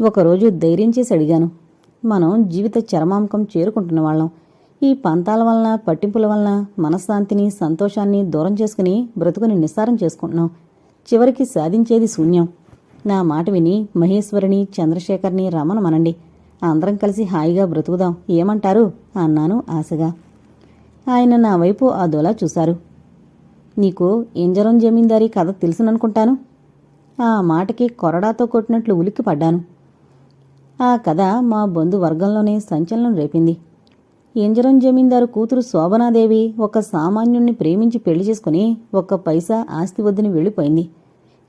ఒకరోజు ధైర్యం చేసి అడిగాను. మనం జీవిత చరమాంకం చేరుకుంటున్న వాళ్ళం. ఈ పంతాల వలన పట్టింపుల వలన మనశ్శాంతిని సంతోషాన్ని దూరం చేసుకుని బ్రతుకుని నిస్సారం చేసుకుంటున్నాం. చివరికి సాధించేది శూన్యం. నా మాట విని మహేశ్వరిని చంద్రశేఖర్ని రమణమనండి అందరం కలిసి హాయిగా బ్రతుకుదాం. ఏమంటారు? అన్నాను ఆశగా. ఆయన నా వైపు అదోలా చూశారు. నీకు ఇంజరం జమీందారీ కథ తెలుసుననుకుంటాను? ఆ మాటకి కొరడాతో కొట్టినట్లు ఉలిక్కి పడ్డాను ఆ కథ మా బంధువర్గంలోనే సంచలనం రేపింది. ఇంజరం జమీందారు కూతురు శోభనాదేవి ఒక సామాన్యుణ్ణి ప్రేమించి పెళ్ళి చేసుకుని ఒక్క పైసా ఆస్తి వద్దని వెళ్ళిపోయింది.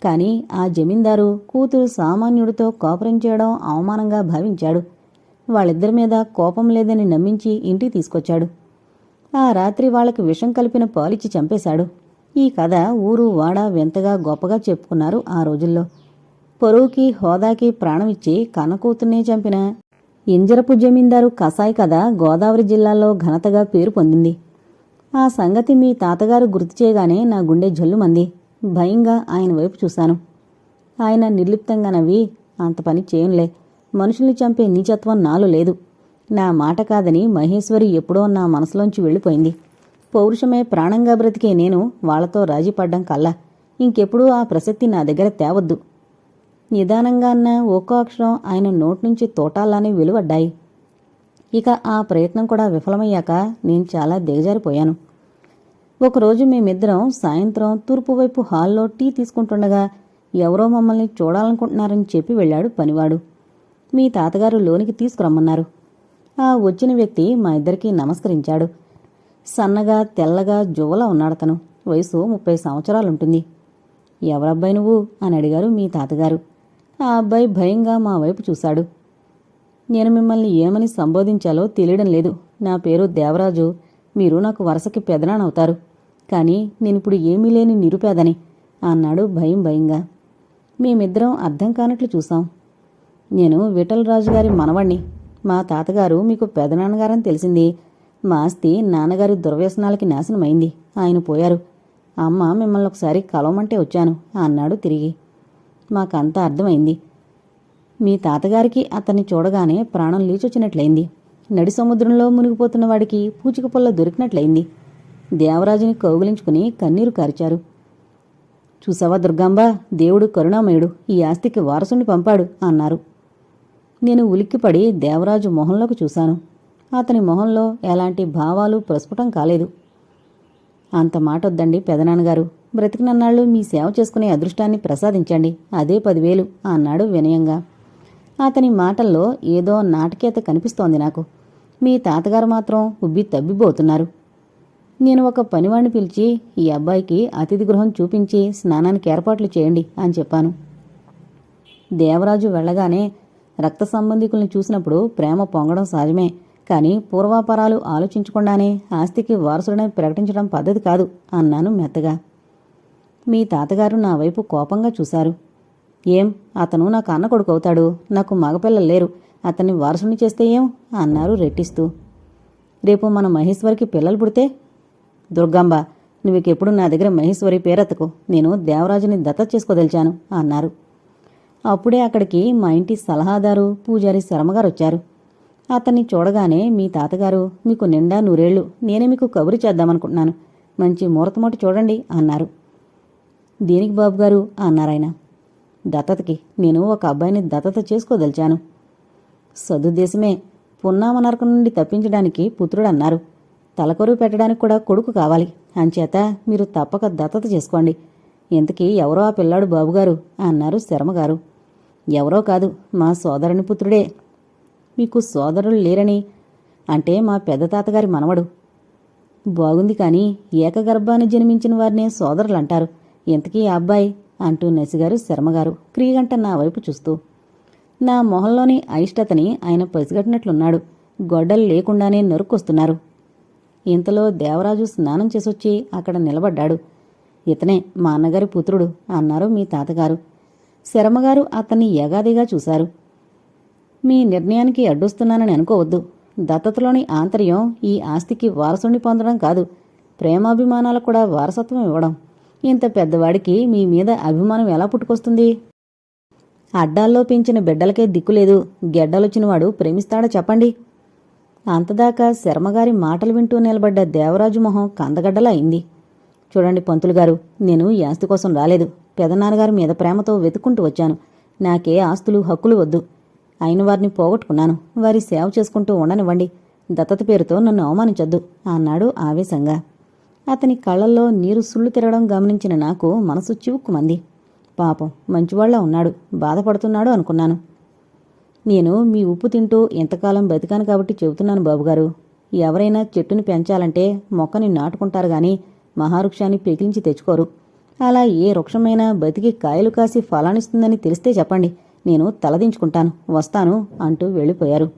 కానీ ఆ జమీందారు కూతురు సామాన్యుడితో కోపరం చేయడం అవమానంగా భావించాడు. వాళ్ళిద్దరి మీద కోపం లేదని నమ్మించి ఇంటికి తీసుకొచ్చాడు. ఆ రాత్రి వాళ్ళకి విషం కలిపిన పాలిచ్చి చంపేశాడు. ఈ కథ ఊరు వాడ వింతగా గొప్పగా చెప్పుకున్నారు ఆ రోజుల్లో. పొరువుకి హోదాకి ప్రాణమిచ్చి కనకూతునే చంపిన ఇంజరపు జమీందారు కసాయి కథ గోదావరి జిల్లాలో ఘనతగా పేరు పొందింది. ఆ సంగతి మీ తాతగారు గుర్తు చేయగానే నా గుండె జల్లుమంది. భయంగా ఆయన వైపు చూశాను. ఆయన నిర్లిప్తంగా నవ్వి అంత పని చేయంలే మనుషుల్ని చంపే నీచత్వం నాలో లేదు. నా మాట కాదని మహేశ్వరి ఎప్పుడో నా మనసులోంచి వెళ్ళిపోయింది. పౌరుషమే ప్రాణంగా బ్రతికే నేను వాళ్ళతో రాజీపడ్డం కల్లా. ఇంకెప్పుడూ ఆ ప్రసక్తి నా దగ్గర తేవద్దు. నిదానంగా ఒక్కో అక్షరం ఆయన నోటి నుంచి తోటాల్లానే వెలువడ్డాయి. ఇక ఆ ప్రయత్నం కూడా విఫలమయ్యాక నేను చాలా దిగజారిపోయాను. ఒకరోజు మేమిద్దరం సాయంత్రం తూర్పు వైపు హాల్లో టీ తీసుకుంటుండగా ఎవరో మమ్మల్ని చూడాలనుకుంటున్నారని చెప్పి వెళ్ళాడు పనివాడు. మీ తాతగారు లోనికి తీసుకురమ్మన్నారు. ఆ వచ్చిన వ్యక్తి మా ఇద్దరికీ నమస్కరించాడు. సన్నగా తెల్లగా జువ్వలా ఉన్నాడతను. వయసు ముప్పై సంవత్సరాలుంటుంది. ఎవరబ్బాయి నువ్వు? అని అడిగారు మీ తాతగారు. ఆ అబ్బాయి భయంగా మా వైపు చూశాడు. నేను మిమ్మల్ని ఏమని సంబోధించాలో తెలియడం లేదు. నా పేరు దేవరాజు. మీరు నాకు వరసకి పెదనానవుతారు కానీ నేనిప్పుడు ఏమీ లేని నిరుపేదని అన్నాడు భయం భయంగా. మేమిద్దరం అర్థం కానట్లు చూసాం నేను విఠలరాజు గారి మనవణ్ణి. మా తాతగారు మీకు పెదనాన్నగారని తెలిసింది. మా ఆస్తి నాన్నగారి దుర్వ్యసనాలకి నాశనమైంది. ఆయన పోయారు. అమ్మ మిమ్మల్ని ఒకసారి కలవమంటే వచ్చాను అన్నాడు తిరిగి. మాకంతా అర్థమైంది. మీ తాతగారికి అతన్ని చూడగానే ప్రాణం లీచొచ్చినట్లయింది. నడి సముద్రంలో మునిగిపోతున్న వాడికి పూచిక పుల్ల దొరికినట్లయింది. దేవరాజుని కౌగిలించుకుని కన్నీరు కారిచారు. చూసావా దుర్గాంబ? దేవుడు కరుణామయుడు. ఈ ఆస్తికి వారసుని పంపాడు అన్నారు. నేను ఉలిక్కిపడి దేవరాజు మొహంలోకి చూశాను. అతని మొహంలో ఎలాంటి భావాలు ప్రస్ఫుటం కాలేదు. అంత మాట వద్దండి పెదనాన్నగారు. బ్రతికినన్నాళ్ళు మీ సేవ చేసుకునే అదృష్టాన్ని ప్రసాదించండి. అదే పదివేలు అన్నాడు వినయంగా. అతని మాటల్లో ఏదో నాటకీయత కనిపిస్తోంది నాకు. మీ తాతగారు మాత్రం ఉబ్బి తబ్బిపోతున్నారు నేను ఒక పనివాణ్ణి పిలిచి ఈ అబ్బాయికి అతిథి గృహం చూపించి స్నానానికి ఏర్పాట్లు చేయండి అని చెప్పాను. దేవరాజు వెళ్ళగానే రక్త సంబంధికుల్ని చూసినప్పుడు ప్రేమ పొంగడం సహజమే కానీ పూర్వాపరాలు ఆలోచించకుండానే ఆస్తికి వారసుడని ప్రకటించడం పద్ధతి కాదు అన్నాను మెత్తగా. మీ తాతగారు నా వైపు కోపంగా చూశారు. ఏం? అతను నాకు అన్న కొడుకు అవుతాడు నాకు మగపిల్లలు లేరు. అతన్ని వారసుని చేస్తే ఏం? అన్నారు రెట్టిస్తూ. రేపు మన మహేశ్వరికి పిల్లలు పుడితే? దుర్గాంబ నువ్వుకెప్పుడు నా దగ్గర మహేశ్వరి పేరెత్తకు నేను దేవరాజుని దత్త చేసుకోదలిచాను అన్నారు. అప్పుడే అక్కడికి మా ఇంటి సలహాదారు పూజారి శర్మగారు వచ్చారు అతన్ని చూడగానే మీ తాతగారు మీకు నిండా నూరేళ్ళు నేనే మీకు కబురు చేద్దామనుకుంటున్నాను. మంచి ముహూర్తమోటి చూడండి అన్నారు. దేనికి బాబుగారు? అన్నారాయన దత్తతకి. నేను ఒక అబ్బాయిని దత్తత చేసుకోదలిచాను. సదుద్దేశమే పున్నామ నరకం నుండి తప్పించడానికి పుత్రుడు అన్నారు తలకొరువు పెట్టడానికి కూడా కొడుకు కావాలి. అంచేత మీరు తప్పక దత్తత చేసుకోండి. ఇంతకీ ఎవరో ఆ పిల్లాడు బాబుగారు? అన్నారు శర్మగారు. ఎవరో కాదు. మా సోదరుని పుత్రుడే. మీకు సోదరులు లేరని? అంటే మా పెద్ద తాతగారి మనవడు. బాగుంది కానీ ఏకగర్భాన్ని జన్మించిన వారినే సోదరులు అంటారు ఇంతకీ ఆ అబ్బాయి? అంటూ నెసిగారు శర్మగారు క్రీగంట నా వైపు చూస్తూ. నా మొహంలోని అయిష్టతని ఆయన పసిగట్టినట్లున్నాడు. గొడ్డలు లేకుండానే నరుక్కొస్తున్నారు. ఇంతలో దేవరాజు స్నానం చేసొచ్చి అక్కడ నిలబడ్డాడు. ఇతనే మా అన్నగారి పుత్రుడు అన్నారు మీ తాతగారు. శర్మగారు అతన్ని యగాదిగా చూశారు. మీ నిర్ణయానికి అడ్డుస్తున్నానని అనుకోవద్దు. దత్తతలోని ఆంతర్యం ఈ ఆస్తికి వారసుని పొందడం కాదు. ప్రేమాభిమానాలకు కూడా వారసత్వం ఇవ్వడం. ఇంత పెద్దవాడికి మీ మీద అభిమానం ఎలా పుట్టుకొస్తుంది? అడ్డాల్లో పెంచిన బిడ్డలకే దిక్కులేదు గెడ్డలొచ్చినవాడు ప్రేమిస్తాడా చెప్పండి. అంతదాకా శర్మగారి మాటలు వింటూ నిలబడ్డ దేవరాజు మొహం కందగడ్డలా అయింది. చూడండి పంతులు గారు నేను యాస్తి కోసం రాలేదు. పెదనాన్నగారి మీద ప్రేమతో వెతుక్కుంటూ వచ్చాను. నాకే ఆస్తులు హక్కులు వద్దు. అయిన వారిని పోగొట్టుకున్నాను. వారి సేవ చేసుకుంటూ ఉండనివ్వండి. దత్తత పేరుతో నన్ను అవమానించొద్దు అన్నాడు ఆవేశంగా. అతని కళ్ళల్లో నీరు సుళ్ళు తిరగడం గమనించిన నాకు మనసు చివుక్కుమంది. పాపం మంచివాళ్ళ ఉన్నాడు బాధపడుతున్నాడు అనుకున్నాను. నేను మీ ఉప్పు తింటూ ఇంతకాలం బతికాను కాబట్టి చెబుతున్నాను బాబుగారు. ఎవరైనా చెట్టుని పెంచాలంటే మొక్కని నాటుకుంటారు గాని మహావృక్షాన్ని పెకిలించి తెచ్చుకోరు. అలా ఏ వృక్షమైనా బతికి కాయలు కాసి ఫలానిస్తుందని తెలిస్తే చెప్పండి. నేను తలదించుకుంటాను వస్తాను అంటూ వెళ్ళిపోయారు.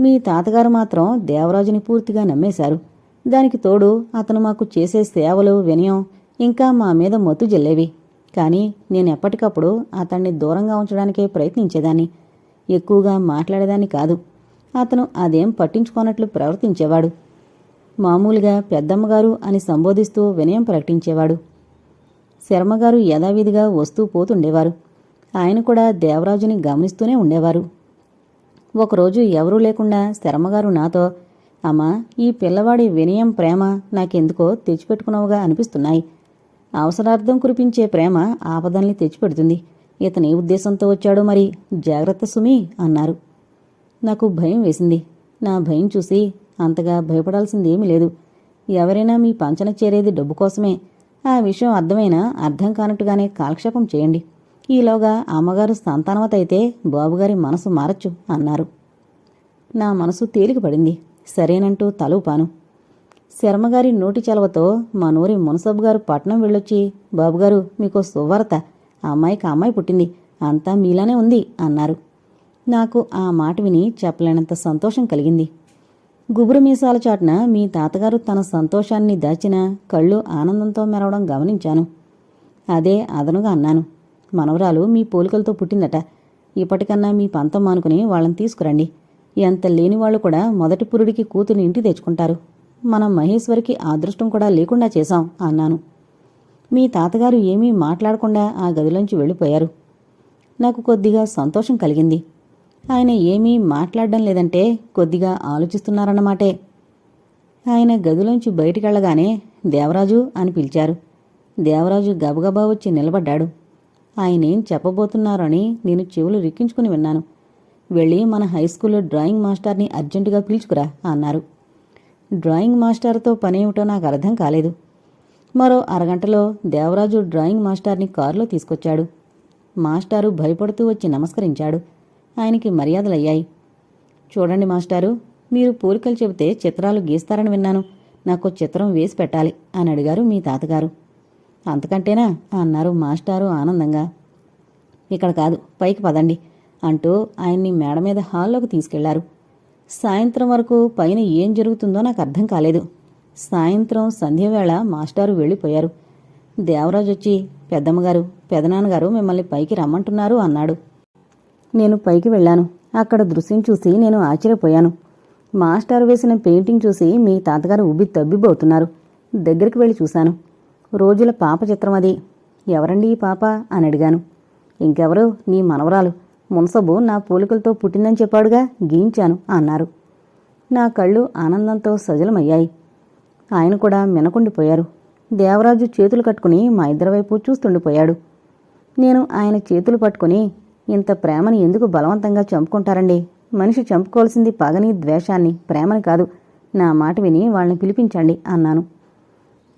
మీ తాతగారు మాత్రం దేవరాజుని పూర్తిగా నమ్మేశారు. దానికి తోడు అతను మాకు చేసే సేవలు వినయం ఇంకా మా మీద మత్తు జల్లేవి. కానీ నేను ఎప్పటికప్పుడు అతన్ని దూరంగా ఉంచడానికే ప్రయత్నించేదాన్ని. ఎక్కువగా మాట్లాడేదాన్ని కాదు. అతను అదేం పట్టించుకోనట్లు ప్రవర్తించేవాడు. మామూలుగా పెద్దమ్మగారు అని సంబోధిస్తూ వినయం ప్రకటించేవాడు. శర్మగారు యథావిధిగా వస్తూ పోతుండేవారు. ఆయన కూడా దేవరాజుని గమనిస్తూనే ఉండేవారు. ఒకరోజు ఎవరూ లేకుండా శర్మగారు నాతో అమ్మా ఈ పిల్లవాడి వినయం ప్రేమ నాకెందుకో తెచ్చిపెట్టుకున్నావుగా అనిపిస్తున్నాయి. అవసరార్థం కురిపించే ప్రేమ ఆపదల్ని తెచ్చిపెడుతుంది. ఇతని ఉద్దేశంతో వచ్చాడో మరి జాగ్రత్త సుమి అన్నారు. నాకు భయం వేసింది. నా భయం చూసి అంతగా భయపడాల్సింది ఏమీ లేదు. ఎవరైనా మీ పంచన చేరేది డబ్బు కోసమే. ఆ విషయం అర్థమైనా అర్థం కానట్టుగానే కాలక్షేపం చేయండి. ఈలోగా అమ్మగారు సంతానవత అయితే బాబుగారి మనసు మారచ్చు అన్నారు. నా మనసు తేలికపడింది. సరేనంటూ తలూపాను. శర్మగారి నోటి చలవతో మా నోరి మునసబు గారు పట్నం వెళ్ళొచ్చి బాబుగారు మీకు సువార్త. ఆ అమ్మాయికి అమ్మాయి పుట్టింది. అంతా మీలానే ఉంది అన్నారు. నాకు ఆ మాట విని చెప్పలేనంత సంతోషం కలిగింది. గుబురు మీసాల చాటున మీ తాతగారు తన సంతోషాన్ని దాచిన కళ్ళు ఆనందంతో మెరవడం గమనించాను. అదే అదనుగా అన్నాను. మనవరాలు మీ పోలికలతో పుట్టిందట. ఇప్పటికన్నా మీ పంతం మానుకుని వాళ్ళని తీసుకురండి. ఎంత లేని వాళ్ళు కూడా మొదటి పురుడికి కూతుని ఇంటి తెచ్చుకుంటారు. మనం మహేశ్వరికి అదృష్టం కూడా లేకుండా చేశాం అన్నాను. మీ తాతగారు ఏమీ మాట్లాడకుండా ఆ గదిలోంచి వెళ్ళిపోయారు. నాకు కొద్దిగా సంతోషం కలిగింది. ఆయన ఏమీ మాట్లాడడం లేదంటే కొద్దిగా ఆలోచిస్తున్నారన్నమాటే. ఆయన గదిలోంచి బయటికెళ్ళగానే దేవరాజు అని పిలిచారు. దేవరాజు గబగబా వచ్చి నిలబడ్డాడు. ఆయనేం చెప్పబోతున్నారని నేను చెవులు రిక్కించుకుని విన్నాను. వెళ్ళి మన హై స్కూల్లో డ్రాయింగ్ మాస్టర్ని అర్జెంటుగా పిలుచుకురా అన్నారు. డ్రాయింగ్ మాస్టర్తో పనేమిటో నాకు అర్థం కాలేదు. మరో అరగంటలో దేవరాజు డ్రాయింగ్ మాస్టర్ని కారులో తీసుకొచ్చాడు. మాస్టారు భయపడుతూ వచ్చి నమస్కరించాడు. ఆయనకి మర్యాదలయ్యాయి. చూడండి మాస్టారు మీరు పోలికలు చెబితే చిత్రాలు గీస్తారని విన్నాను. నాకు చిత్రం వేసి పెట్టాలి అని అడిగారు మీ తాతగారు. అంతకంటేనా? అన్నారు మాస్టారు ఆనందంగా. ఇక్కడ కాదు పైకి పదండి. అంటూ ఆయన్ని మేడ మీద హాల్లోకి తీసుకెళ్ళారు. సాయంత్రం వరకు పైన ఏం జరుగుతుందో నాకు అర్థం కాలేదు. సాయంత్రం సంధ్యవేళ మాస్టారు వెళ్ళిపోయారు. దేవరాజు వచ్చి పెద్దమ్మగారు పెదనాన్నగారు మిమ్మల్ని పైకి రమ్మంటున్నారు అన్నాడు. నేను పైకి వెళ్ళాను. అక్కడ దృశ్యం చూసి నేను ఆశ్చర్యపోయాను. మాస్టారు వేసిన పెయింటింగ్ చూసి మీ తాతగారు ఉబ్బి తబ్బిబోతున్నారు. దగ్గరికి వెళ్ళి చూశాను. రోజుల పాప చిత్రం అది. ఎవరండి ఈ పాప? అని అడిగాను. ఇంకెవరు? నీ మనవరాలు. మున్సబు నా పోలికలతో పుట్టిందని చెప్పాడుగా గీయించాను అన్నారు. నా కళ్ళు ఆనందంతో సజలమయ్యాయి. ఆయన కూడా మినకుండిపోయారు. దేవరాజు చేతులు కట్టుకుని మా ఇద్దరి వైపు చూస్తుండిపోయాడు. నేను ఆయన చేతులు పట్టుకుని ఇంత ప్రేమని ఎందుకు బలవంతంగా చంపుకుంటారండి? మనిషి చంపుకోవాల్సింది పగని ద్వేషాన్ని ప్రేమని కాదు. నా మాట విని వాళ్ళని పిలిపించండి అన్నాను.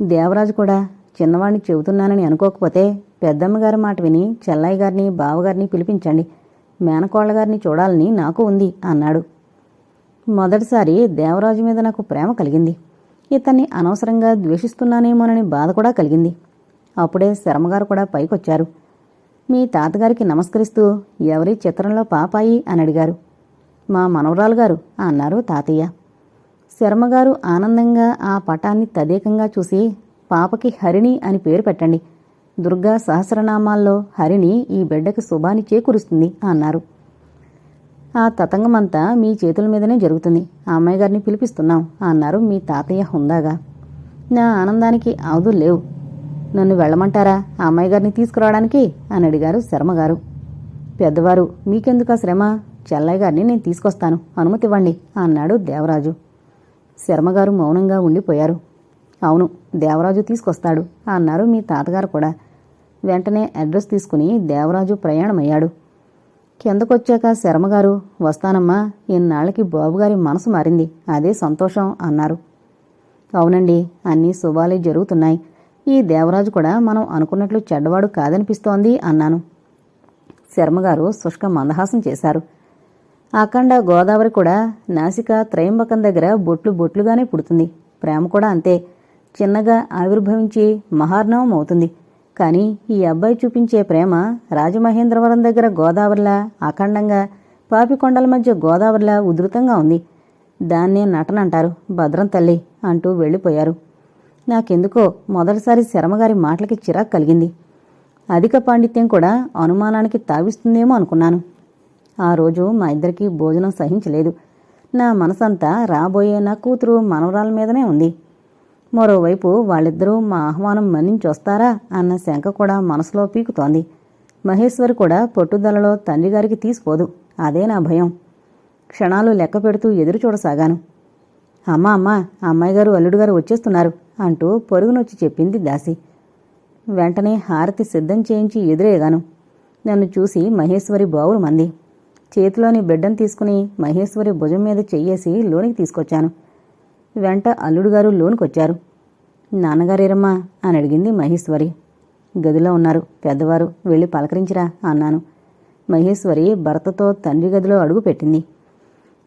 దేవరాజు కూడా చిన్నవాడిని చెబుతున్నానని అనుకోకపోతే పెద్దమ్మగారి మాట విని చెల్లయ్య గారిని బావగారిని పిలిపించండి. మేనకోళ్ళగారిని చూడాలని నాకు ఉంది అన్నాడు. మొదటిసారి దేవరాజు మీద నాకు ప్రేమ కలిగింది. ఇతన్ని అనవసరంగా ద్వేషిస్తున్నానేమోనని బాధ కూడా కలిగింది. అప్పుడే శర్మగారు కూడా పైకొచ్చారు. మీ తాతగారికి నమస్కరిస్తూ ఎవరి చిత్రంలో పాపాయి అని అడిగారు. మా మనవరాలు గారు అన్నారు తాతయ్య. శర్మగారు ఆనందంగా ఆ పటాన్ని తదేకంగా చూసి పాపకి హరిణి అని పేరు పెట్టండి. దుర్గా సహస్రనామాల్లో హరిణి ఈ బిడ్డకి శుభాన్ని చేకూరుస్తుంది అన్నారు. ఆ తతంగమంతా మీ చేతుల మీదనే జరుగుతుంది. ఆ అమ్మాయి గారిని పిలిపిస్తున్నాం అన్నారు మీ తాతయ్య హుందాగా. నా ఆనందానికి అవధులు లేవు. నన్ను వెళ్ళమంటారా? ఆ అమ్మాయి గారిని తీసుకురావడానికి? అని అడిగారు శర్మగారు. పెద్దవారు మీకెందుకు ఆ శ్రమ? చెల్లయ్య గారిని నేను తీసుకొస్తాను. అనుమతి ఇవ్వండి అన్నాడు దేవరాజు. శర్మగారు మౌనంగా ఉండిపోయారు. అవును దేవరాజు తీసుకొస్తాడు అన్నారు మీ తాతగారు కూడా. వెంటనే అడ్రస్ తీసుకుని దేవరాజు ప్రయాణమయ్యాడు. కిందకొచ్చాక శర్మగారు వస్తానమ్మా ఇన్నాళ్ళకి బాబుగారి మనసు మారింది అదే సంతోషం అన్నారు. అవునండి అన్నీ శుభాలే జరుగుతున్నాయి. ఈ దేవరాజు కూడా మనం అనుకున్నట్లు చెడ్డవాడు కాదనిపిస్తోంది అన్నాను. శర్మగారు శుష్క మందహాసం చేశారు. అఖండ గోదావరి కూడా నాసిక త్రయంబకం దగ్గర బొట్లు బొట్లుగానే పుడుతుంది. ప్రేమ కూడా అంతే. చిన్నగా ఆవిర్భవించి మహార్ణవం అవుతుంది కానీ ఈ అబ్బాయి చూపించే ప్రేమ రాజమహేంద్రవరం దగ్గర గోదావరిలా అఖండంగా పాపికొండల మధ్య గోదావరిలా ఉధృతంగా ఉంది. దాన్నే నటనంటారు భద్రం తల్లి అంటూ వెళ్ళిపోయారు. నాకెందుకో మొదటిసారి శర్మగారి మాటలకి చిరాకు కలిగింది. అధిక పాండిత్యం కూడా అనుమానానికి తావిస్తుందేమో అనుకున్నాను. ఆ రోజు మా ఇద్దరికీ భోజనం సహించలేదు. నా మనసంతా రాబోయే నా కూతురు మనవరాల మీదనే ఉంది. మరోవైపు వాళ్ళిద్దరూ మా ఆహ్వానం మన్నించి వస్తారా అన్న శంక కూడా మనసులో పీకుతోంది. మహేశ్వరి కూడా పట్టుదలలో తండ్రిగారికి తీసిపోదు అదే నా భయం. క్షణాలు లెక్క పెడుతూ ఎదురు చూడసాగాను. అమ్మా అమ్మా అమ్మాయి గారు అల్లుడు గారు వచ్చేస్తున్నారు అంటూ పొరుగునొచ్చి చెప్పింది దాసి. వెంటనే హారతి సిద్ధం చేయించి ఎదురేగాను. నన్ను చూసి మహేశ్వరి బావులు మంది. చేతిలోని బిడ్డను తీసుకుని మహేశ్వరి భుజం మీద చెయ్యేసి లోనికి తీసుకొచ్చాను. వెంట అల్లుడుగారు లోనుకొచ్చారు. నాన్నగారేరమ్మా అని అడిగింది మహేశ్వరి. గదిలో ఉన్నారు. పెద్దవారు వెళ్ళి పలకరించిరా అన్నాను. మహేశ్వరి భర్తతో తండ్రి గదిలో అడుగు పెట్టింది.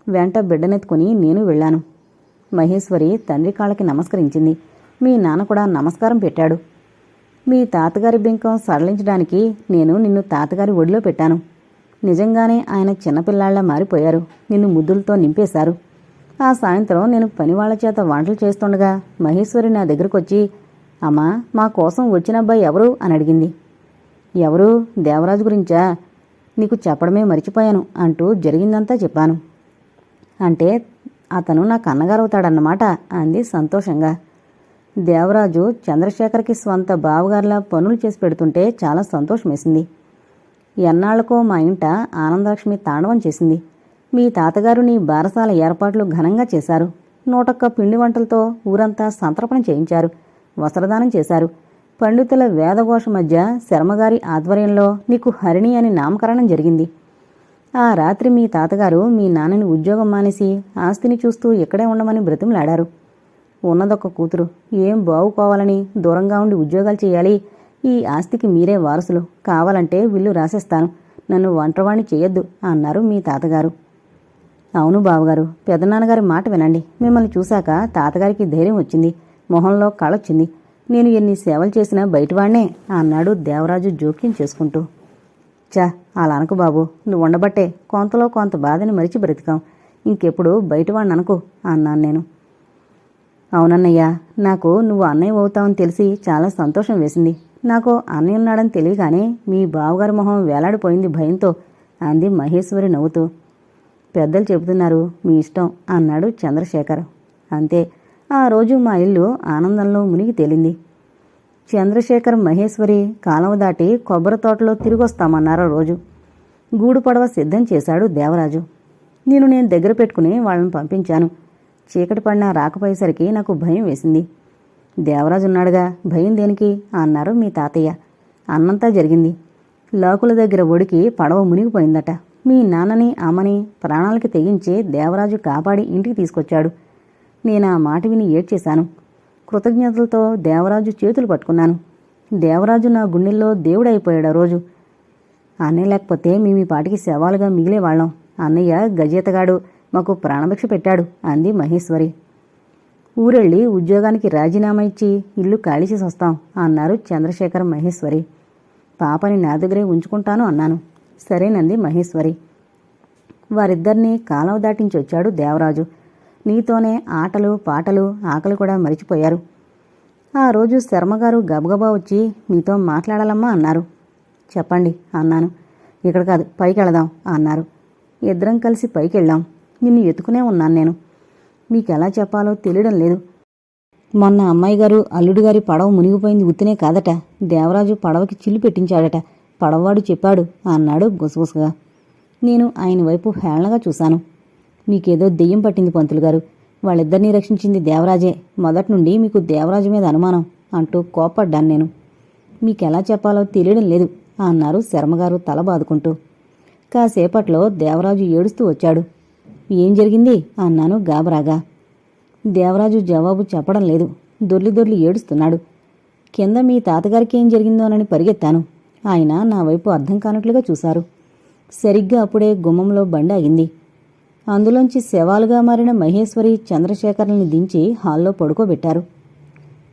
వెంట బిడ్డనెత్తుకుని నేను వెళ్ళాను. మహేశ్వరి తండ్రి కాళ్ళకి నమస్కరించింది. మీ నాన్న కూడా నమస్కారం పెట్టాడు. మీ తాతగారి బింకం సడలించడానికి నేను నిన్ను తాతగారి ఒడిలో పెట్టాను. నిజంగానే ఆయన చిన్నపిల్లాళ్ళా మారిపోయారు. నిన్ను ముద్దులతో నింపేశారు. ఆ సాయంత్రం నేను పనివాళ్ళ చేత వంటలు చేస్తుండగా మహేశ్వరి నా దగ్గరకు వచ్చి అమ్మా మా కోసం వచ్చిన అబ్బాయి ఎవరు? అని అడిగింది. ఎవరు? దేవరాజు గురించా? నీకు చెప్పడమే మర్చిపోయాను అంటూ జరిగిందంతా చెప్పాను. అంటే అతను నా కన్నగారు అవుతాడన్నమాట అంది సంతోషంగా. దేవరాజు చంద్రశేఖర్కి స్వంత బావగారిలా పనులు చేసి పెడుతుంటే చాలా సంతోషమేసింది. ఎన్నాళ్ళకో మా ఇంట ఆనందలక్ష్మి తాండవం చేసింది. మీ తాతగారు నీ బారసాల ఏర్పాట్లు ఘనంగా చేశారు. నూటొక్క పిండి వంటలతో ఊరంతా సంతర్పణ చేయించారు. వస్త్రదానం చేశారు. పండితుల వేదఘోష మధ్య శర్మగారి ఆధ్వర్యంలో నీకు హరిణి అని నామకరణం జరిగింది. ఆ రాత్రి మీ తాతగారు మీ నాన్నని ఉద్యోగం మానేసి ఆస్తిని చూస్తూ ఇక్కడే ఉండమని బ్రతిమలాడారు. ఉన్నదొక్క కూతురు. ఏం బాగుకోవాలని దూరంగా ఉండి ఉద్యోగాలు చేయాలి? ఈ ఆస్తికి మీరే వారసులు. కావాలంటే విల్లు రాసేస్తాను. నన్ను వంటవాణ్ణి చేయొద్దు అన్నారు మీ తాతగారు. అవును బావగారు పెదనాన్నగారి మాట వినండి. మిమ్మల్ని చూశాక తాతగారికి ధైర్యం వచ్చింది. మొహంలో కళొచ్చింది నేను ఎన్ని సేవలు చేసినా బయటవాణ్ణే అన్నాడు దేవరాజు జోక్యం చేసుకుంటూ. చా అలా అనకు బాబు. నువ్వు ఉండబట్టే కొంతలో కొంత బాధని మరిచి బ్రతికాం. ఇంకెప్పుడు బయటవాణ్ణి అనకు అన్నాను నేను. అవునన్నయ్య నాకు నువ్వు అన్నయ్య అవుతావని తెలిసి చాలా సంతోషం వేసింది. నాకు అన్నయ్య ఉన్నాడని తెలియగానే మీ బావగారి మొహం వేలాడిపోయింది భయంతో అంది మహేశ్వరి నవ్వుతూ. పెద్దలు చెబుతున్నారు మీ ఇష్టం అన్నాడు చంద్రశేఖర్. అంతే ఆ రోజు మా ఇల్లు ఆనందంలో మునిగి తేలింది. చంద్రశేఖర్ మహేశ్వరి కాలం దాటి కొబ్బరి తోటలో తిరిగొస్తామన్నారు ఆ రోజు. గూడు పడవ సిద్ధం చేశాడు దేవరాజు. నేను నేను దగ్గర పెట్టుకుని వాళ్ళని పంపించాను. చీకటి పడినా రాకపోయేసరికి నాకు భయం వేసింది. దేవరాజు ఉన్నాడుగా భయం దేనికి? అన్నారు మీ తాతయ్య. అన్నంతా జరిగింది. లోకుల దగ్గర ఒడికి పడవ మునిగిపోయిందట. మీ నాన్నని అమ్మని ప్రాణాలకి తెగించి దేవరాజు కాపాడి ఇంటికి తీసుకొచ్చాడు. నేను ఆ మాట విని ఏడ్చేశాను. కృతజ్ఞతలతో దేవరాజు చేతులు పట్టుకున్నాను. దేవరాజు నా గుండెల్లో దేవుడైపోయాడు ఆ రోజు. అన్నయ్య లేకపోతే మేము ఈ పాటికి శవాలుగా మిగిలేవాళ్ళం. అన్నయ్య గజేతగాడు మాకు ప్రాణభిక్ష పెట్టాడు అంది మహేశ్వరి. ఊరెళ్ళి ఉద్యోగానికి రాజీనామా ఇచ్చి ఇల్లు ఖాళీ చేసి వస్తాం అన్నారు చంద్రశేఖర్ మహేశ్వరి. పాపని నా దగ్గరే ఉంచుకుంటాను అన్నాను. సరేనంది మహేశ్వరి. వారిద్దరినీ కాలం దాటించి వచ్చాడు దేవరాజు. నీతోనే ఆటలు పాటలు ఆకలి కూడా మరిచిపోయారు. ఆ రోజు శర్మగారు గబగబా వచ్చి మీతో మాట్లాడాలమ్మా అన్నారు. చెప్పండి అన్నాను. ఇక్కడ కాదు పైకి వెళదాం అన్నారు. ఇద్దరం కలిసి పైకి వెళ్ళాం నిన్ను ఎత్తుకునే ఉన్నాను నేను. మీకు ఎలా చెప్పాలో తెలియడం లేదు. మొన్న అమ్మాయి గారు అల్లుడు గారి పడవ మునిగిపోయింది ఉత్తినే కాదట. దేవరాజు పడవకి చిల్లు పెట్టించాడట. పడవవాడు చెప్పాడు అన్నాడు గుసగుసగా. నేను ఆయన వైపు హేళనగా చూశాను. మీకేదో దెయ్యం పట్టింది పంతులు గారు. వాళ్ళిద్దరినీ రక్షించింది దేవరాజే. మొదటి నుండి మీకు దేవరాజు మీద అనుమానం అంటూ కోపడ్డాను నేను. మీకెలా చెప్పాలో తెలియడం లేదు అన్నారు శర్మగారు తల బాదుకుంటూ. కాసేపట్లో దేవరాజు ఏడుస్తూ వచ్చాడు. ఏం జరిగింది? అన్నాను గాబరాగా. దేవరాజు జవాబు చెప్పడం లేదు. దొర్లి దొర్లి ఏడుస్తున్నాడు. కింద మీ తాతగారికి ఏం జరిగిందోనని పరిగెత్తాను. ఆయన నా వైపు అర్థం కానట్లుగా చూశారు. సరిగ్గా అప్పుడే గుమ్మంలో బండి ఆగింది. అందులోంచి శవాలుగా మారిన మహేశ్వరి చంద్రశేఖర్ని దించి హాల్లో పడుకోబెట్టారు.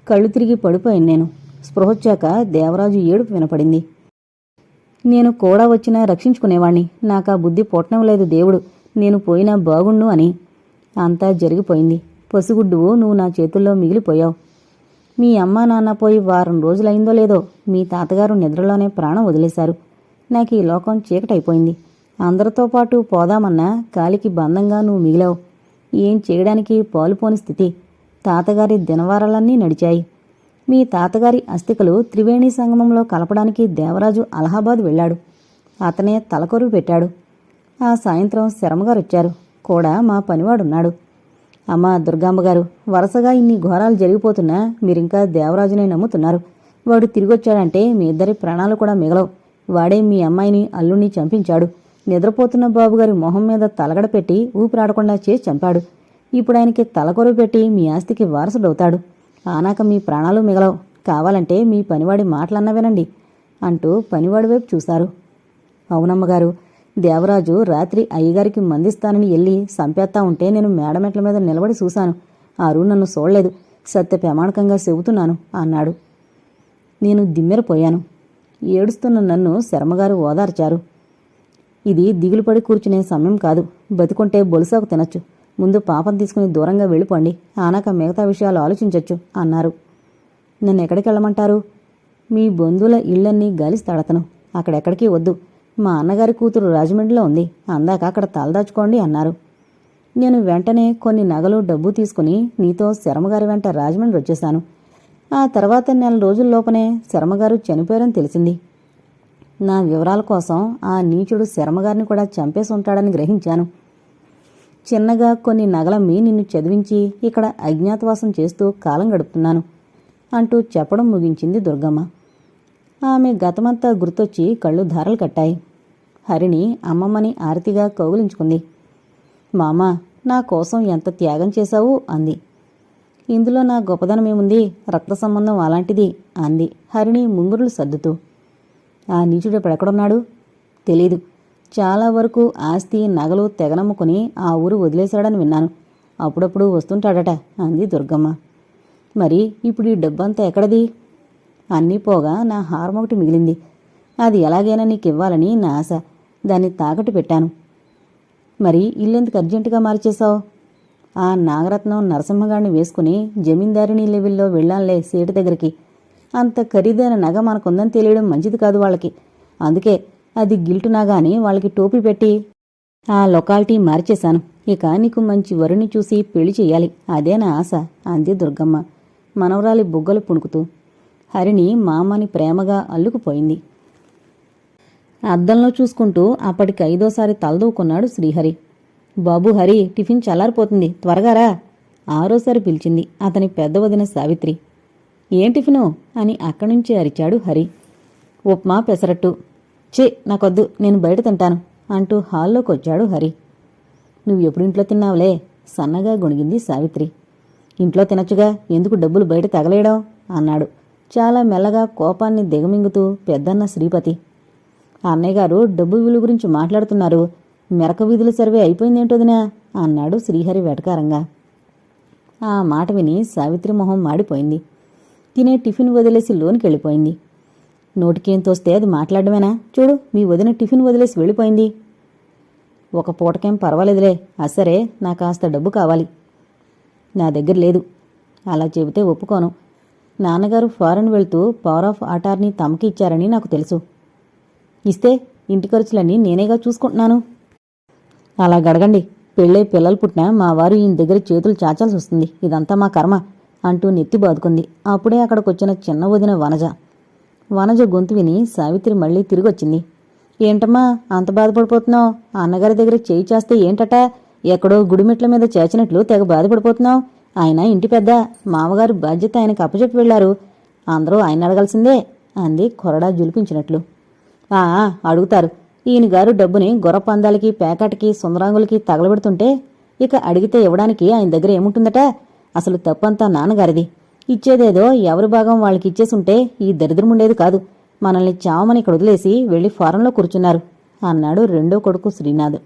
కళ్ళు తిరిగి పడిపోయాను నేను. స్పృహొచ్చాక దేవరాజు ఏడుపు వినపడింది. నేను కూడా వచ్చినా రక్షించుకునేవాణ్ణి. నాకా బుద్ధి పుట్టడం లేదు దేవుడు. నేను పోయినా బాగుండు అని. అంతా జరిగిపోయింది. పసిగుడ్డువు నువ్వు నా చేతుల్లో మిగిలిపోయావు. మీ అమ్మా నాన్న పోయి వారం రోజులైందో లేదో మీ తాతగారు నిద్రలోనే ప్రాణం వదిలేశారు. నాకు ఈ లోకం చీకటైపోయింది. అందరితో పాటు పోదామన్నా కాలికి బంధంగా నువ్వు మిగిలావు. ఏం చేయడానికి పాలుపోని స్థితి? తాతగారి దినవారాలన్నీ నడిచాయి. మీ తాతగారి అస్థికలు త్రివేణి సంగమంలో కలపడానికి దేవరాజు అలహాబాద్ వెళ్ళాడు. అతనే తలకొరువు పెట్టాడు. ఆ సాయంత్రం శరమగారు వచ్చారు కూడా మా పనివాడున్నాడు. అమ్మా దుర్గాంబగారు వరుసగా ఇన్ని ఘోరాలు జరిగిపోతున్నా మీరింకా దేవరాజునే నమ్ముతున్నారు. వాడు తిరిగొచ్చాడంటే మీ ఇద్దరి ప్రాణాలు కూడా మిగలవు. వాడే మీ అమ్మాయిని అల్లుణ్ణి చంపించాడు. నిద్రపోతున్న బాబుగారి మొహం మీద తలగడ పెట్టి ఊపిరాడకుండా చేసి చంపాడు. ఇప్పుడు ఆయనకి తలకొరువు పెట్టి మీ ఆస్తికి వారసుడవుతాడు. ఆనాక మీ ప్రాణాలు మిగలవు. కావాలంటే మీ పనివాడి మాటలన్నా వినండి అంటూ పనివాడి వైపు చూశారు. అవునమ్మగారు దేవరాజు రాత్రి అయ్యగారికి మందిస్తానని వెళ్ళి సంపేత్తా ఉంటే నేను మేడమెట్ల మీద నిలబడి చూశాను. ఆరు నన్ను చూడలేదు సత్య ప్రమాణకంగా చెబుతున్నాను అన్నాడు. నేను దిమ్మెరపోయాను. ఏడుస్తున్న నన్ను శర్మగారు ఓదార్చారు. ఇది దిగులుపడి కూర్చునే సమయం కాదు. బతికుంటే బొలుసాకు తినచ్చు. ముందు పాపం తీసుకుని దూరంగా వెళ్ళిపోండి. ఆనాక మిగతా విషయాలు ఆలోచించొచ్చు అన్నారు. నన్ను ఎక్కడికి వెళ్ళమంటారు మీ బంధువుల ఇళ్ళన్నీ గాలిస్తాడతను. అక్కడెక్కడికి వద్దు. మా అన్నగారి కూతురు రాజమండ్రిలో ఉంది. అందాక అక్కడ తలదాచుకోండి అన్నారు. నేను వెంటనే కొన్ని నగలు డబ్బు తీసుకుని నీతో శర్మగారి వెంట రాజమండ్రి వచ్చేశాను. ఆ తర్వాత నెల రోజుల్లోపనే శర్మగారు చనిపోయారని తెలిసింది. నా వివరాల కోసం ఆ నీచుడు శర్మగారిని కూడా చంపేసి ఉంటాడని గ్రహించాను. చిన్నగా కొన్ని నగలమ్మి నిన్ను చదివించి ఇక్కడ అజ్ఞాతవాసం చేస్తూ కాలం గడుపుతున్నాను అంటూ చెప్పడం ముగించింది దుర్గమ్మ. ఆమె గతమంతా గుర్తొచ్చి కళ్ళు ధారలు కట్టాయి. హరిణి అమ్మమ్మని ఆరతిగా కౌగులించుకుంది. మామ నా కోసం ఎంత త్యాగం చేశావు? అంది. ఇందులో నా గొప్పదనమేముంది రక్త సంబంధం అలాంటిది అంది హరిణి ముంగురులు సర్దుతూ. ఆ నీచుడు ఎక్కడున్నాడు తెలీదు. చాలా వరకు ఆస్తి నగలు తెగనమ్ముకుని ఆ ఊరు వదిలేశాడని విన్నాను. అప్పుడప్పుడు వస్తుంటాడట అంది దుర్గమ్మ. మరి ఇప్పుడు ఈ డబ్బంతా ఎక్కడది? అన్నీ పోగా నా హారం ఒకటి మిగిలింది. అది ఎలాగైనా నీకు ఇవ్వాలని నా ఆశ. దాన్ని తాకట్టు పెట్టాను. మరి ఇల్లెందుకు అర్జెంటుగా మార్చేశావు? ఆ నాగరత్నం నరసింహగాడిని వేసుకుని జమీందారిని లెవెల్లో వెళ్ళాంలే సీటు దగ్గరికి. అంత ఖరీదైన నగ మనకుందని తెలియడం మంచిది కాదు వాళ్ళకి. అందుకే అది గిల్టు నగ అని వాళ్ళకి టోపీ పెట్టి ఆ లొకాలిటీ మార్చేశాను. ఇక నీకు మంచి వరుని చూసి పెళ్ళి చెయ్యాలి అదే నా ఆశ. అంది దుర్గమ్మ. మనవరాలి బుగ్గలు పుణుకుతూ. హరిని మామని ప్రేమగా అల్లుకుపోయింది. అద్దంలో చూసుకుంటూ అప్పటికి ఐదోసారి తలదూకున్నాడు శ్రీహరి. బాబు హరి టిఫిన్ చల్లారిపోతుంది త్వరగా రా ఆరోసారి పిలిచింది అతని పెద్ద వదిన సావిత్రి. ఏం టిఫిను? అని అక్కడి నుంచి అరిచాడు హరి. ఉప్మా పెసరట్టు. చే నాకొద్దు నేను బయట తింటాను అంటూ హాల్లోకి వచ్చాడు హరి. నువ్వు ఎప్పుడు ఇంట్లో తిన్నావులే? సన్నగా గొణిగింది సావిత్రి. ఇంట్లో తినచ్చుగా ఎందుకు డబ్బులు బయట తగలేయడం? అన్నాడు. చాలా మెల్లగా కోపాన్ని దిగమింగుతూ పెద్దన్న శ్రీపతి అన్నయ్య గారు డబ్బు విలువ గురించి మాట్లాడుతున్నారు. మెరక వీధుల సర్వే అయిపోయిందేంటోదినా? అన్నాడు శ్రీహరి వెటకారంగా. ఆ మాట విని సావిత్రి మొహం మాడిపోయింది. తినే టిఫిన్ వదిలేసి లోనికి వెళ్ళిపోయింది నోటికేం తోస్తే అది మాట్లాడమేనా? చూడు మీ వదిన టిఫిన్ వదిలేసి వెళ్ళిపోయింది. ఒక పూటకేం పర్వాలేదులే. అసరే నా కాస్త డబ్బు కావాలి. నా దగ్గర లేదు. అలా చెబితే ఒప్పుకోను. నాన్నగారు ఫారెన్ వెళ్తూ పవర్ ఆఫ్ ఆటార్ని తమకి ఇచ్చారని నాకు తెలుసు. ఇస్తే ఇంటి ఖర్చులన్నీ నేనేగా చూసుకుంటున్నాను. అలా గడగండి. పెళ్ళై పిల్లలు పుట్టినా మా వారు ఈయన దగ్గర చేతులు చాచాల్సి వస్తుంది. ఇదంతా మా కర్మ అంటూ నెత్తి బాదుకుంది. అప్పుడే అక్కడికొచ్చిన చిన్న వదిన వనజ. వనజ గొంతు విని సావిత్రి మళ్ళీ తిరిగొచ్చింది. ఏంటమ్మా అంత బాధపడిపోతున్నావు? అన్నగారి దగ్గర చేయి చేస్తే ఏంటట? ఎక్కడో గుడిమెట్ల మీద చేచినట్లు తెగ బాధపడిపోతున్నావు? ఆయన ఇంటి పెద్ద మామగారు బాధ్యత ఆయనకు అప్పచెప్పి వెళ్ళారు అందరూ ఆయన అడగాల్సిందే అంది కొరడా జులిపించినట్లు. ఆ అడుగుతారు. ఈయన గారు డబ్బుని గుర్ర పందాలకి పేకాటకి సుందరాంగులకి తగలబెడుతుంటే ఇక అడిగితే ఇవ్వడానికి ఆయన దగ్గర ఏముంటుందట? అసలు తప్పంతా నాన్నగారిది. ఇచ్చేదేదో ఎవరి భాగం వాళ్ళకి ఇచ్చేసుంటే ఈ దరిద్రముండేది కాదు. మనల్ని చావమని ఇక్కడ వదిలేసి వెళ్ళి ఫారంలో కూర్చున్నారు అన్నాడు రెండో కొడుకు శ్రీనాథ్.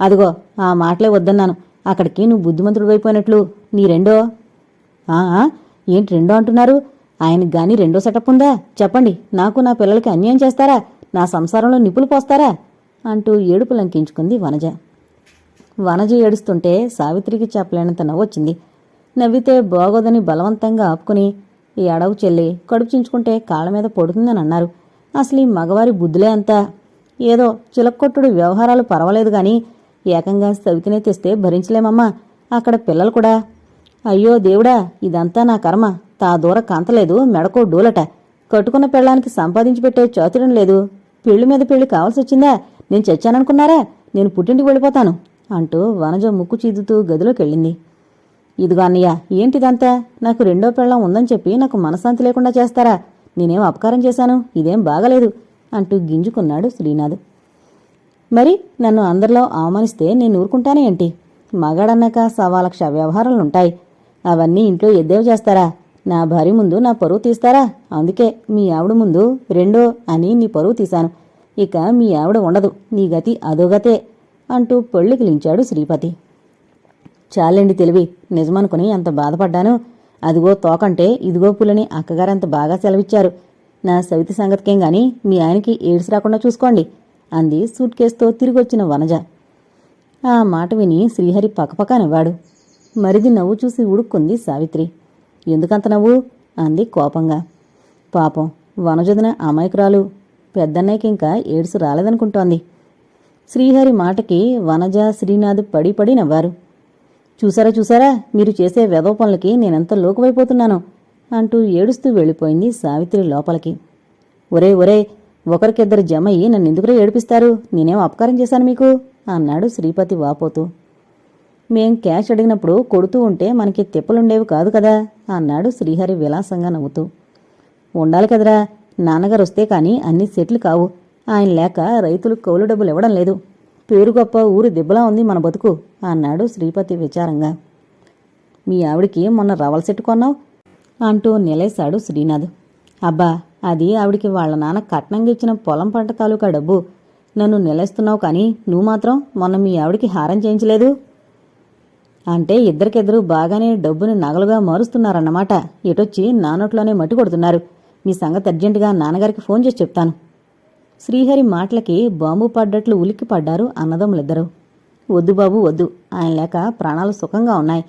అదిగో ఆ మాటలే వద్దన్నాను. అక్కడికి నువ్వు బుద్ధిమంతుడు అయిపోయినట్లు. నీ రెండో? ఏంటి రెండో అంటున్నారు? ఆయనకు గాని రెండో సెటప్ ఉందా? చెప్పండి. నాకు నా పిల్లలకి అన్యాయం చేస్తారా? నా సంసారంలో నిప్పులు పోస్తారా? అంటూ ఏడుపు లంకించుకుంది వనజ. వనజ ఏడుస్తుంటే సావిత్రికి చెప్పలేనంత నవ్వొచ్చింది. నవ్వితే బాగోదని బలవంతంగా ఆపుకుని ఈ అడవు చెల్లి కడుపు చించుకుంటే కాళ్ళ మీద పడుతుందని అన్నారు. అసలు ఈ మగవారి బుద్ధులే అంతా. ఏదో చిలక్కొట్టుడు వ్యవహారాలు పర్వాలేదు గాని ఏకంగా సవితినే తెస్తే భరించలేమమ్మా. అక్కడ పిల్లలు కూడా అయ్యో దేవుడా ఇదంతా నా కర్మ. తా దూర కాంతలేదు మెడకో డూలట. కట్టుకున్న పెళ్ళానికి సంపాదించి పెట్టే చోతుడం లేదు. పెళ్ళి మీద పెళ్ళి కావాల్సి వచ్చిందా నేను చచ్చాననుకున్నారా? నేను పుట్టింటికి వెళ్ళిపోతాను అంటూ వనజ ముక్కు చీదుతూ గదిలోకెళ్ళింది. ఇదిగో అన్నయ్య ఏంటిదంతా? నాకు రెండో పెళ్ళం ఉందని చెప్పి నాకు మనశాంతి లేకుండా చేస్తారా? నేనేం అపకారం చేశాను? ఇదేం బాగలేదు అంటూ గింజుకున్నాడు శ్రీనాథ్. మరి నన్ను అందరిలో అవమానిస్తే నేను ఊరుకుంటానే ఏంటి మగాడన్నాక సవా లక్ష వ్యవహారాలుంటాయి. అవన్నీ ఇంట్లో ఎద్దేవి చేస్తారా? నా భార్య ముందు నా పరువు తీస్తారా? అందుకే మీ ఆవిడ ముందు రెండో అని నీ పరువు తీశాను. ఇక మీ ఆవిడ ఉండదు. నీ గతి అదోగతే అంటూ పొళ్ళికిలించాడు శ్రీపతి. చాలండి తెలివి. నిజమనుకుని ఎంత బాధపడ్డాను. అదిగో తోకంటే ఇదిగో పులని అక్కగారంత బాగా సెలవిచ్చారు. నా సవితి సంగతికేం గాని మీ ఆయనకి ఏడ్స్ రాకుండా చూసుకోండి అంది సూట్ కేసుతో తిరిగొచ్చిన వనజ. ఆ మాట విని శ్రీహరి పక్కపక్క నవ్వాడు. మరిది నవ్వు చూసి ఉడుక్కుంది సావిత్రి. ఎందుకంత నవ్వు? అంది కోపంగా. పాపం వనజొదిన అమాయకురాలు. పెద్దన్నయ్యకి ఇంకా ఏడుసు రాలేదనుకుంటోంది. శ్రీహరి మాటకి వనజ శ్రీనాథ్ పడి పడి నవ్వారు. చూసారా చూసారా? మీరు చేసే వెధవ పనులకి నేనెంత లోకువైపోతున్నాను? అంటూ ఏడుస్తూ వెళ్ళిపోయింది సావిత్రి లోపలికి. ఒరే ఒరే ఒకరికిద్దరు జమయ్యి నన్ను ఎందుకురా ఏడిపిస్తారు? నేనేం అపకారం చేశాను మీకు? అన్నాడు శ్రీపతి వాపోతూ. మేం క్యాష్ అడిగినప్పుడు కొడుతూ ఉంటే మనకి తిప్పలుండేవి కాదు కదా అన్నాడు శ్రీహరి విలాసంగా నవ్వుతూ. ఉండాలి కదరా నాన్నగారు వస్తే కానీ అన్ని సెట్లు కావు. ఆయన లేక రైతులు కౌలు డబ్బులు ఇవ్వడం లేదు. పేరు గొప్ప ఊరు దిబ్బలా ఉంది మన బతుకు అన్నాడు శ్రీపతి విచారంగా. మీ ఆవిడికి మొన్న రవల సెట్టు కొన్నావు? అంటూ నిలేశాడు శ్రీనాథ్. అబ్బా అది ఆవిడికి వాళ్ళ నాన్న కట్నంగా ఇచ్చిన పొలం పంట తాలూకా డబ్బు. నన్ను నిలేస్తున్నావు కానీ నువ్వు మాత్రం మొన్న మీ ఆవిడికి హారం చేయించలేదు. అంటే ఇద్దరికిద్దరు బాగానే డబ్బుని నగలుగా మారుస్తున్నారన్నమాట. ఇటొచ్చి నానోట్లోనే మట్టి కొడుతున్నారు. మీ సంగతి అర్జెంటుగా నాన్నగారికి ఫోన్ చేసి చెప్తాను. శ్రీహరి మాటలకి బాంబు పడ్డట్లు ఉలిక్కి పడ్డారు అన్నదమ్ములిద్దరూ. వద్దు బాబు వద్దు. ఆయన లేక ప్రాణాలు సుఖంగా ఉన్నాయి.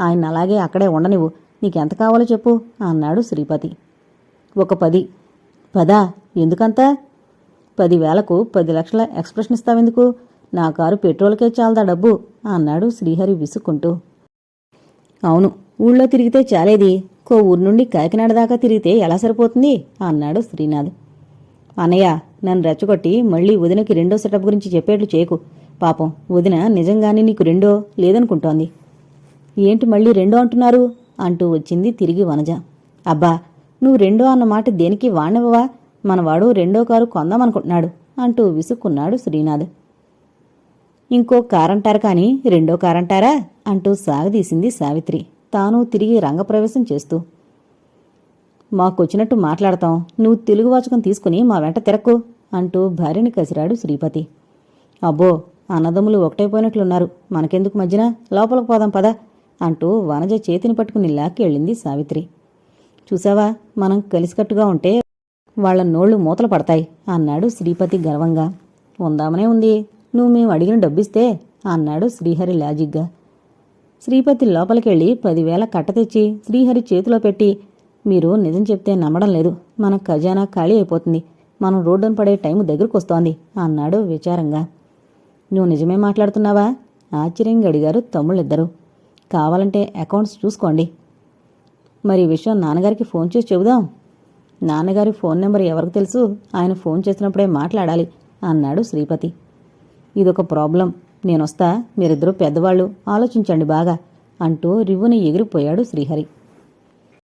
ఆయన అలాగే అక్కడే ఉండనివ్వు. నీకెంత కావాలో చెప్పు అన్నాడు శ్రీపతి. ఒక పది. పదా? ఎందుకంతా? పదివేలకు పది లక్షల ఎక్స్ప్రెషన్ ఇస్తావెందుకు? నా కారు పెట్రోల్కే చాలదా డబ్బు? అన్నాడు శ్రీహరి విసుక్కుంటూ. అవును ఊళ్ళో తిరిగితే చాలేది? కో ఊరు నుండి కాకినాడ దాకా తిరిగితే ఎలా సరిపోతుంది? అన్నాడు శ్రీనాథ్. అన్నయ్య నన్ను రెచ్చగొట్టి మళ్ళీ వదినకి రెండో సెటప్ గురించి చెప్పేట్లు చేయకు. పాపం వదిన నిజంగానే నీకు రెండో లేదనుకుంటోంది. ఏంటి మళ్ళీ రెండో అంటున్నారు? అంటూ వచ్చింది తిరిగి వనజ. అబ్బా నువ్వు రెండో అన్నమాట దేనికి వాణ్ణవవా మనవాడు రెండో కారు కొందామనుకుంటున్నాడు అంటూ విసుక్కున్నాడు శ్రీనాథ్. ఇంకో కారంటారు కాని రెండో కారంటారా? అంటూ సాగదీసింది సావిత్రి. తాను తిరిగి రంగప్రవేశం చేస్తూ. మాకొచ్చినట్టు మాట్లాడతాం. నువ్వు తెలుగు వాచకం తీసుకుని మా వెంట తిరక్కు అంటూ భార్యని కసిరాడు శ్రీపతి. అబ్బో అన్నదమ్ములు ఒకటైపోయినట్లున్నారు. మనకెందుకు మధ్యన లోపలికి పోదాం పద అంటూ వనజ చేతిని పట్టుకుని లాక్కి వెళ్ళింది సావిత్రి. చూసావా? మనం కలిసికట్టుగా ఉంటే వాళ్ళ నోళ్ళు మూతలు పడతాయి అన్నాడు శ్రీపతి గర్వంగా. ఉందామనే ఉంది. నువ్వు మేము అడిగిన డబ్బిస్తే అన్నాడు శ్రీహరి లాజిగ్గా శ్రీపతి లోపలికెళ్ళి పదివేల కట్ట తెచ్చి శ్రీహరి చేతిలో పెట్టి మీరు నిజం చెప్తే నమ్మడం లేదు. మన ఖజానా ఖాళీ అయిపోతుంది. మనం రోడ్డున పడే టైం దగ్గరకు వస్తోంది అన్నాడు విచారంగా. నువ్వు నిజమే మాట్లాడుతున్నావా? ఆశ్చర్యంగా అడిగారు తమ్ముళ్ళిద్దరూ. కావాలంటే అకౌంట్స్ చూసుకోండి. మరి ఈ విషయం నాన్నగారికి ఫోన్ చేసి చెబుదాం. నాన్నగారి ఫోన్ నెంబర్ ఎవరికి తెలుసు? ఆయన ఫోన్ చేసినప్పుడే మాట్లాడాలి అన్నాడు శ్రీపతి. ఇదొక ప్రాబ్లం. నేనొస్తా మీరిద్దరూ పెద్దవాళ్ళు ఆలోచించండి బాగా అంటూ రివ్వుని ఎగిరిపోయాడు శ్రీహరి.